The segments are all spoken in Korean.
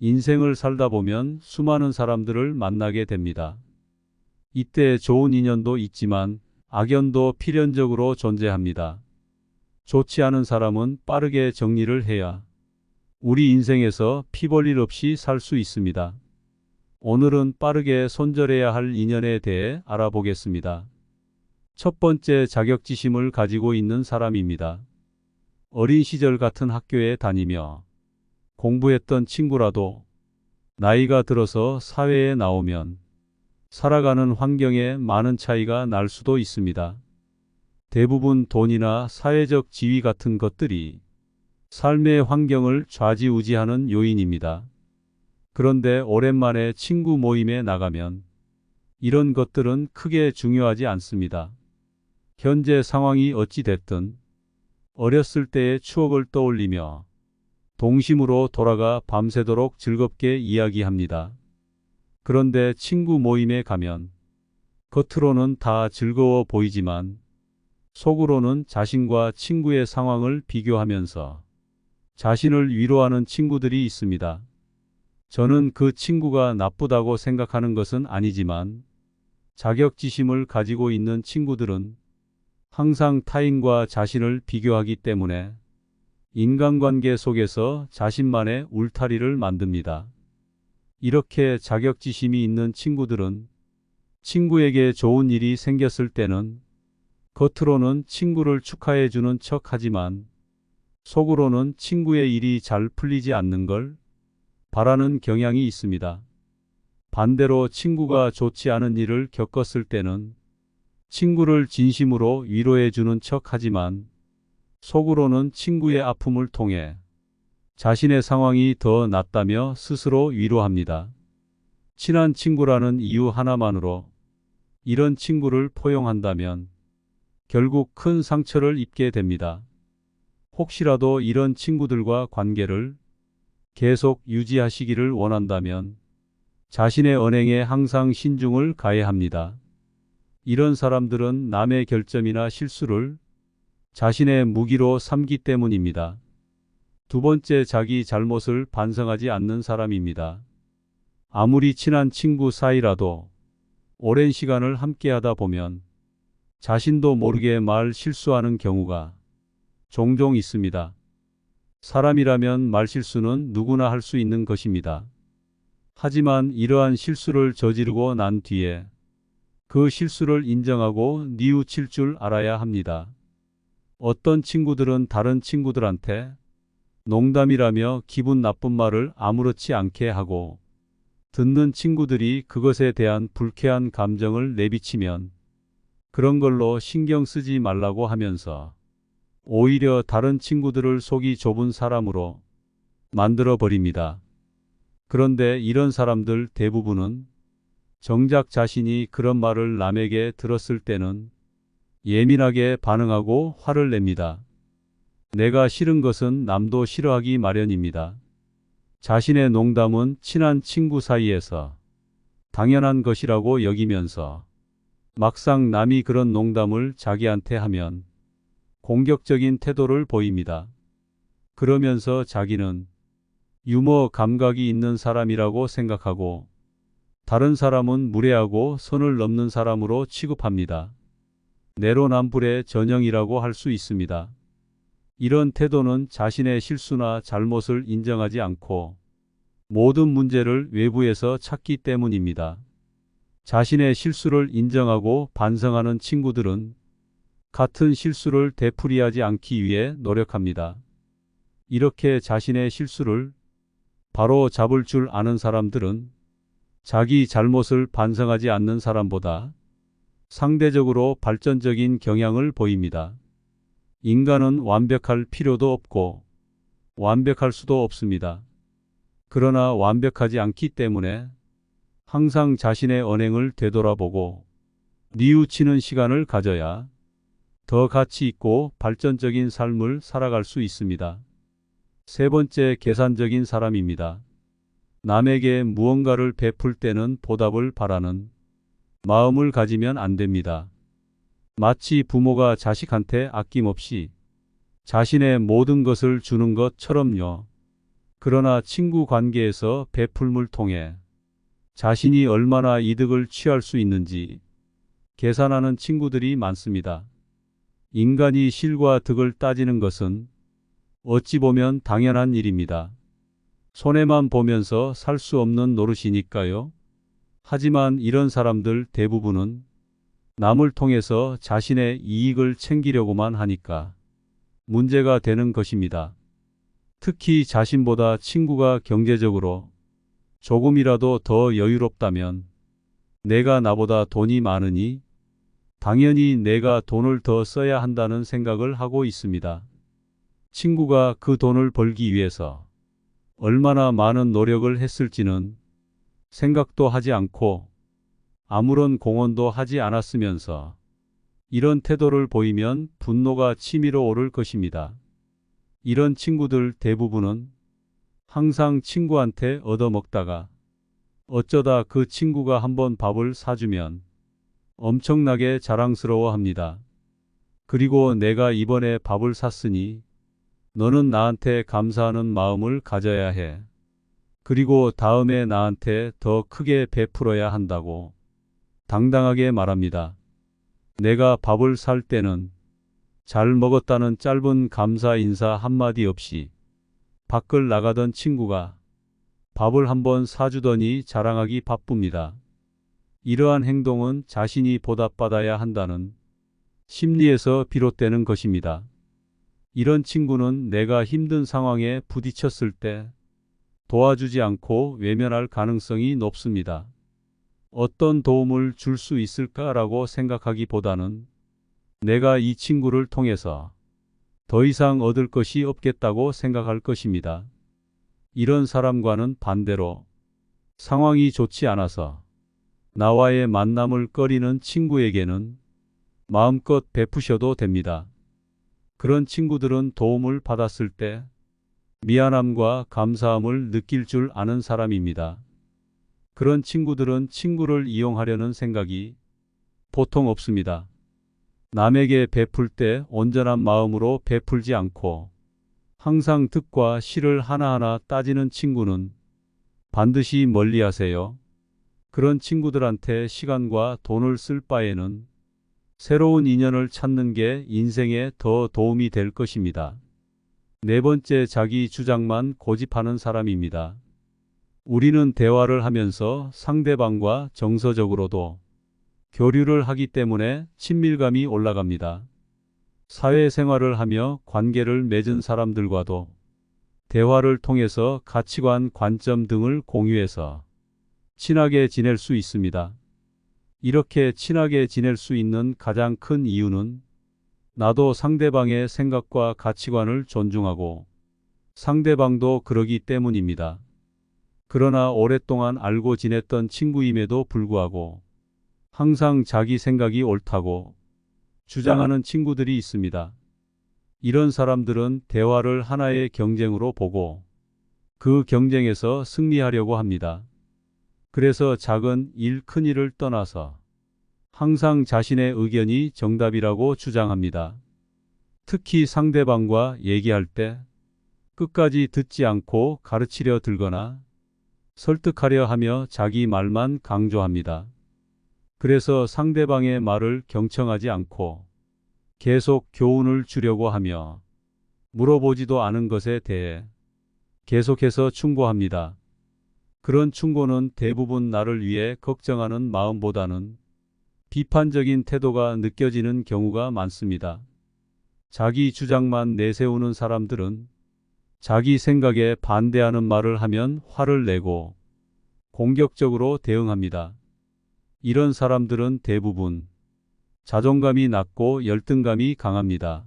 인생을 살다 보면 수많은 사람들을 만나게 됩니다. 이때 좋은 인연도 있지만 악연도 필연적으로 존재합니다. 좋지 않은 사람은 빠르게 정리를 해야 우리 인생에서 피볼일 없이 살 수 있습니다. 오늘은 빠르게 손절해야 할 인연에 대해 알아보겠습니다. 첫 번째 자격지심을 가지고 있는 사람입니다. 어린 시절 같은 학교에 다니며 공부했던 친구라도 나이가 들어서 사회에 나오면 살아가는 환경에 많은 차이가 날 수도 있습니다. 대부분 돈이나 사회적 지위 같은 것들이 삶의 환경을 좌지우지하는 요인입니다. 그런데 오랜만에 친구 모임에 나가면 이런 것들은 크게 중요하지 않습니다. 현재 상황이 어찌됐든 어렸을 때의 추억을 떠올리며 동심으로 돌아가 밤새도록 즐겁게 이야기합니다. 그런데 친구 모임에 가면 겉으로는 다 즐거워 보이지만 속으로는 자신과 친구의 상황을 비교하면서 자신을 위로하는 친구들이 있습니다. 저는 그 친구가 나쁘다고 생각하는 것은 아니지만 자격지심을 가지고 있는 친구들은 항상 타인과 자신을 비교하기 때문에 인간관계 속에서 자신만의 울타리를 만듭니다. 이렇게 자격지심이 있는 친구들은 친구에게 좋은 일이 생겼을 때는 겉으로는 친구를 축하해주는 척 하지만 속으로는 친구의 일이 잘 풀리지 않는 걸 바라는 경향이 있습니다. 반대로 친구가 좋지 않은 일을 겪었을 때는 친구를 진심으로 위로해주는 척 하지만 속으로는 친구의 아픔을 통해 자신의 상황이 더 낫다며 스스로 위로합니다. 친한 친구라는 이유 하나만으로 이런 친구를 포용한다면 결국 큰 상처를 입게 됩니다. 혹시라도 이런 친구들과 관계를 계속 유지하시기를 원한다면 자신의 언행에 항상 신중을 가해야 합니다. 이런 사람들은 남의 결점이나 실수를 자신의 무기로 삼기 때문입니다. 두 번째 자기 잘못을 반성하지 않는 사람입니다. 아무리 친한 친구 사이라도 오랜 시간을 함께하다 보면 자신도 모르게 말 실수하는 경우가 종종 있습니다. 사람이라면 말 실수는 누구나 할 수 있는 것입니다. 하지만 이러한 실수를 저지르고 난 뒤에 그 실수를 인정하고 뉘우칠 줄 알아야 합니다. 어떤 친구들은 다른 친구들한테 농담이라며 기분 나쁜 말을 아무렇지 않게 하고 듣는 친구들이 그것에 대한 불쾌한 감정을 내비치면 그런 걸로 신경 쓰지 말라고 하면서 오히려 다른 친구들을 속이 좁은 사람으로 만들어 버립니다. 그런데 이런 사람들 대부분은 정작 자신이 그런 말을 남에게 들었을 때는 예민하게 반응하고 화를 냅니다. 내가 싫은 것은 남도 싫어하기 마련입니다. 자신의 농담은 친한 친구 사이에서 당연한 것이라고 여기면서 막상 남이 그런 농담을 자기한테 하면 공격적인 태도를 보입니다. 그러면서 자기는 유머 감각이 있는 사람이라고 생각하고 다른 사람은 무례하고 선을 넘는 사람으로 취급합니다. 내로남불의 전형이라고 할 수 있습니다. 이런 태도는 자신의 실수나 잘못을 인정하지 않고 모든 문제를 외부에서 찾기 때문입니다. 자신의 실수를 인정하고 반성하는 친구들은 같은 실수를 되풀이하지 않기 위해 노력합니다. 이렇게 자신의 실수를 바로 잡을 줄 아는 사람들은 자기 잘못을 반성하지 않는 사람보다 상대적으로 발전적인 경향을 보입니다. 인간은 완벽할 필요도 없고 완벽할 수도 없습니다. 그러나 완벽하지 않기 때문에 항상 자신의 언행을 되돌아보고 뉘우치는 시간을 가져야 더 가치 있고 발전적인 삶을 살아갈 수 있습니다. 세 번째 계산적인 사람입니다. 남에게 무언가를 베풀 때는 보답을 바라는 마음을 가지면 안 됩니다. 마치 부모가 자식한테 아낌없이 자신의 모든 것을 주는 것처럼요. 그러나 친구 관계에서 베풀물 통해 자신이 얼마나 이득을 취할 수 있는지 계산하는 친구들이 많습니다. 인간이 실과 득을 따지는 것은 어찌 보면 당연한 일입니다. 손해만 보면서 살 수 없는 노릇이니까요. 하지만 이런 사람들 대부분은 남을 통해서 자신의 이익을 챙기려고만 하니까 문제가 되는 것입니다. 특히 자신보다 친구가 경제적으로 조금이라도 더 여유롭다면 내가 나보다 돈이 많으니 당연히 내가 돈을 더 써야 한다는 생각을 하고 있습니다. 친구가 그 돈을 벌기 위해서 얼마나 많은 노력을 했을지는 생각도 하지 않고 아무런 공헌도 하지 않았으면서 이런 태도를 보이면 분노가 치밀어 오를 것입니다. 이런 친구들 대부분은 항상 친구한테 얻어먹다가 어쩌다 그 친구가 한번 밥을 사주면 엄청나게 자랑스러워 합니다. 그리고 내가 이번에 밥을 샀으니 너는 나한테 감사하는 마음을 가져야 해. 그리고 다음에 나한테 더 크게 베풀어야 한다고 당당하게 말합니다. 내가 밥을 살 때는 잘 먹었다는 짧은 감사 인사 한마디 없이 밖을 나가던 친구가 밥을 한번 사주더니 자랑하기 바쁩니다. 이러한 행동은 자신이 보답받아야 한다는 심리에서 비롯되는 것입니다. 이런 친구는 내가 힘든 상황에 부딪혔을 때 도와주지 않고 외면할 가능성이 높습니다. 어떤 도움을 줄 수 있을까라고 생각하기보다는 내가 이 친구를 통해서 더 이상 얻을 것이 없겠다고 생각할 것입니다. 이런 사람과는 반대로 상황이 좋지 않아서 나와의 만남을 꺼리는 친구에게는 마음껏 베푸셔도 됩니다. 그런 친구들은 도움을 받았을 때 미안함과 감사함을 느낄 줄 아는 사람입니다. 그런 친구들은 친구를 이용하려는 생각이 보통 없습니다. 남에게 베풀 때 온전한 마음으로 베풀지 않고 항상 득과 실을 하나하나 따지는 친구는 반드시 멀리 하세요. 그런 친구들한테 시간과 돈을 쓸 바에는 새로운 인연을 찾는 게 인생에 더 도움이 될 것입니다. 네 번째 자기 주장만 고집하는 사람입니다. 우리는 대화를 하면서 상대방과 정서적으로도 교류를 하기 때문에 친밀감이 올라갑니다. 사회생활을 하며 관계를 맺은 사람들과도 대화를 통해서 가치관, 관점 등을 공유해서 친하게 지낼 수 있습니다. 이렇게 친하게 지낼 수 있는 가장 큰 이유는 나도 상대방의 생각과 가치관을 존중하고 상대방도 그러기 때문입니다. 그러나 오랫동안 알고 지냈던 친구임에도 불구하고 항상 자기 생각이 옳다고 주장하는 친구들이 있습니다. 이런 사람들은 대화를 하나의 경쟁으로 보고 그 경쟁에서 승리하려고 합니다. 그래서 작은 일, 큰 일을 떠나서 항상 자신의 의견이 정답이라고 주장합니다. 특히 상대방과 얘기할 때 끝까지 듣지 않고 가르치려 들거나 설득하려 하며 자기 말만 강조합니다. 그래서 상대방의 말을 경청하지 않고 계속 교훈을 주려고 하며 물어보지도 않은 것에 대해 계속해서 충고합니다. 그런 충고는 대부분 나를 위해 걱정하는 마음보다는 비판적인 태도가 느껴지는 경우가 많습니다. 자기 주장만 내세우는 사람들은 자기 생각에 반대하는 말을 하면 화를 내고 공격적으로 대응합니다. 이런 사람들은 대부분 자존감이 낮고 열등감이 강합니다.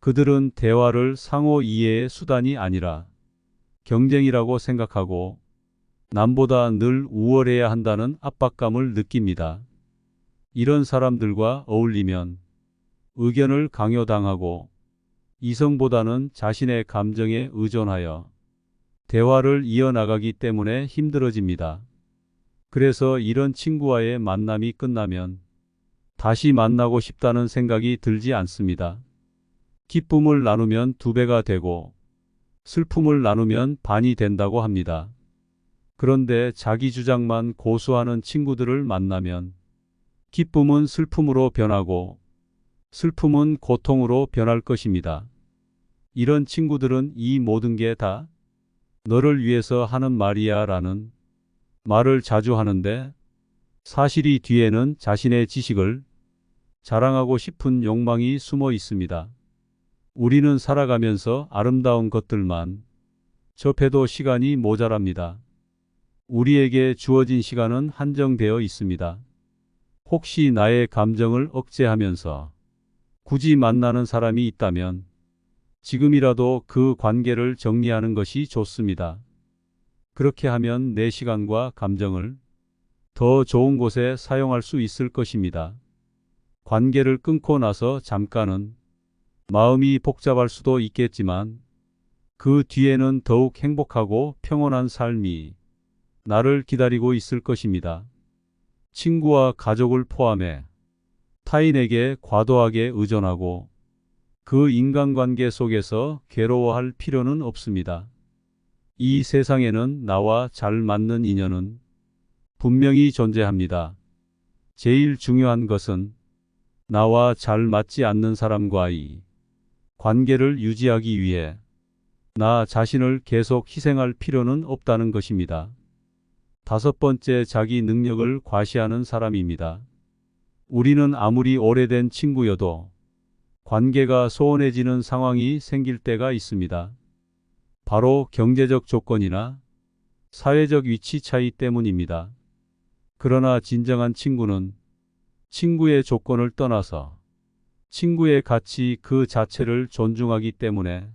그들은 대화를 상호 이해의 수단이 아니라 경쟁이라고 생각하고 남보다 늘 우월해야 한다는 압박감을 느낍니다. 이런 사람들과 어울리면 의견을 강요당하고 이성보다는 자신의 감정에 의존하여 대화를 이어나가기 때문에 힘들어집니다. 그래서 이런 친구와의 만남이 끝나면 다시 만나고 싶다는 생각이 들지 않습니다. 기쁨을 나누면 두 배가 되고 슬픔을 나누면 반이 된다고 합니다. 그런데 자기 주장만 고수하는 친구들을 만나면 기쁨은 슬픔으로 변하고 슬픔은 고통으로 변할 것입니다. 이런 친구들은 이 모든 게 다 너를 위해서 하는 말이야 라는 말을 자주 하는데 사실이 뒤에는 자신의 지식을 자랑하고 싶은 욕망이 숨어 있습니다. 우리는 살아가면서 아름다운 것들만 접해도 시간이 모자랍니다. 우리에게 주어진 시간은 한정되어 있습니다. 혹시 나의 감정을 억제하면서 굳이 만나는 사람이 있다면 지금이라도 그 관계를 정리하는 것이 좋습니다. 그렇게 하면 내 시간과 감정을 더 좋은 곳에 사용할 수 있을 것입니다. 관계를 끊고 나서 잠깐은 마음이 복잡할 수도 있겠지만 그 뒤에는 더욱 행복하고 평온한 삶이 나를 기다리고 있을 것입니다. 친구와 가족을 포함해 타인에게 과도하게 의존하고 그 인간관계 속에서 괴로워할 필요는 없습니다. 이 세상에는 나와 잘 맞는 인연은 분명히 존재합니다. 제일 중요한 것은 나와 잘 맞지 않는 사람과의 관계를 유지하기 위해 나 자신을 계속 희생할 필요는 없다는 것입니다. 다섯 번째 자기 능력을 과시하는 사람입니다. 우리는 아무리 오래된 친구여도 관계가 소원해지는 상황이 생길 때가 있습니다. 바로 경제적 조건이나 사회적 위치 차이 때문입니다. 그러나 진정한 친구는 친구의 조건을 떠나서 친구의 가치 그 자체를 존중하기 때문에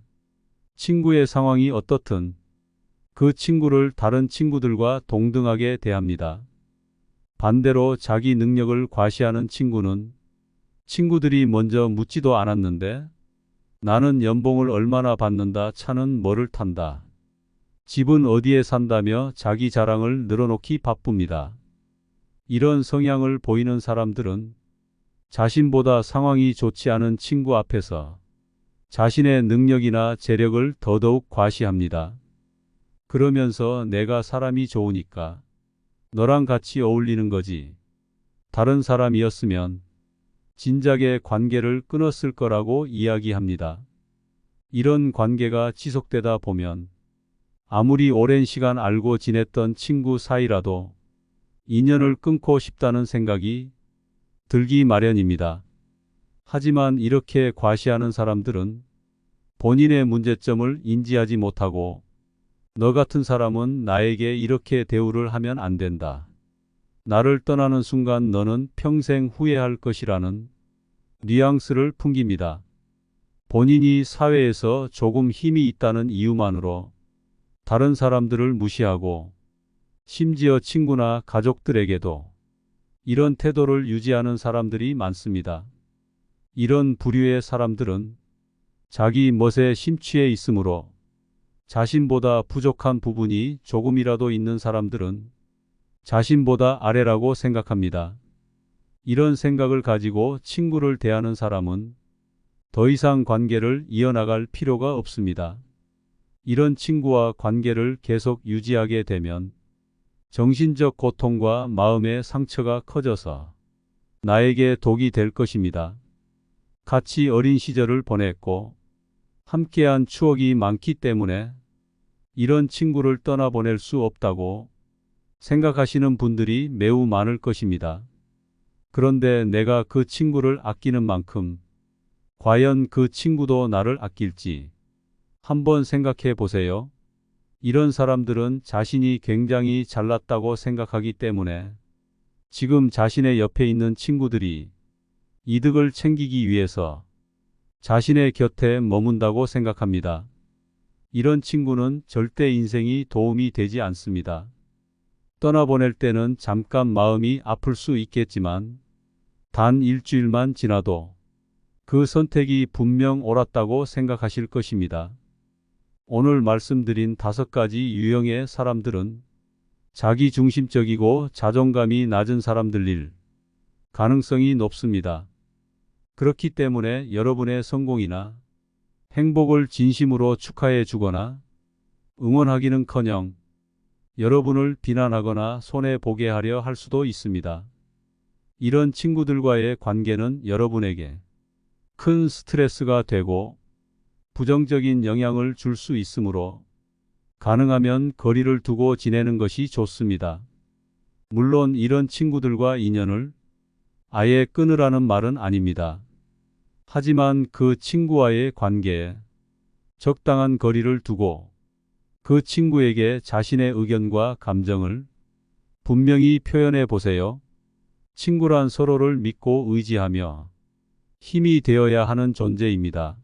친구의 상황이 어떻든 그 친구를 다른 친구들과 동등하게 대합니다. 반대로 자기 능력을 과시하는 친구는 친구들이 먼저 묻지도 않았는데 나는 연봉을 얼마나 받는다 차는 뭐를 탄다. 집은 어디에 산다며 자기 자랑을 늘어놓기 바쁩니다. 이런 성향을 보이는 사람들은 자신보다 상황이 좋지 않은 친구 앞에서 자신의 능력이나 재력을 더더욱 과시합니다. 그러면서 내가 사람이 좋으니까 너랑 같이 어울리는 거지. 다른 사람이었으면 진작에 관계를 끊었을 거라고 이야기합니다. 이런 관계가 지속되다 보면 아무리 오랜 시간 알고 지냈던 친구 사이라도 인연을 끊고 싶다는 생각이 들기 마련입니다. 하지만 이렇게 과시하는 사람들은 본인의 문제점을 인지하지 못하고 너 같은 사람은 나에게 이렇게 대우를 하면 안 된다. 나를 떠나는 순간 너는 평생 후회할 것이라는 뉘앙스를 풍깁니다. 본인이 사회에서 조금 힘이 있다는 이유만으로 다른 사람들을 무시하고 심지어 친구나 가족들에게도 이런 태도를 유지하는 사람들이 많습니다. 이런 부류의 사람들은 자기 멋에 심취해 있으므로 자신보다 부족한 부분이 조금이라도 있는 사람들은 자신보다 아래라고 생각합니다. 이런 생각을 가지고 친구를 대하는 사람은 더 이상 관계를 이어나갈 필요가 없습니다. 이런 친구와 관계를 계속 유지하게 되면 정신적 고통과 마음의 상처가 커져서 나에게 독이 될 것입니다. 같이 어린 시절을 보냈고 함께한 추억이 많기 때문에 이런 친구를 떠나보낼 수 없다고 생각하시는 분들이 매우 많을 것입니다. 그런데 내가 그 친구를 아끼는 만큼 과연 그 친구도 나를 아낄지 한번 생각해 보세요. 이런 사람들은 자신이 굉장히 잘났다고 생각하기 때문에 지금 자신의 옆에 있는 친구들이 이득을 챙기기 위해서 자신의 곁에 머문다고 생각합니다. 이런 친구는 절대 인생이 도움이 되지 않습니다. 떠나보낼 때는 잠깐 마음이 아플 수 있겠지만 단 일주일만 지나도 그 선택이 분명 옳았다고 생각하실 것입니다. 오늘 말씀드린 다섯 가지 유형의 사람들은 자기 중심적이고 자존감이 낮은 사람들 일 가능성이 높습니다. 그렇기 때문에 여러분의 성공이나 행복을 진심으로 축하해 주거나 응원하기는커녕 여러분을 비난하거나 손해보게 하려 할 수도 있습니다. 이런 친구들과의 관계는 여러분에게 큰 스트레스가 되고 부정적인 영향을 줄 수 있으므로 가능하면 거리를 두고 지내는 것이 좋습니다. 물론 이런 친구들과 인연을 아예 끊으라는 말은 아닙니다. 하지만 그 친구와의 관계에 적당한 거리를 두고 그 친구에게 자신의 의견과 감정을 분명히 표현해 보세요. 친구란 서로를 믿고 의지하며 힘이 되어야 하는 존재입니다.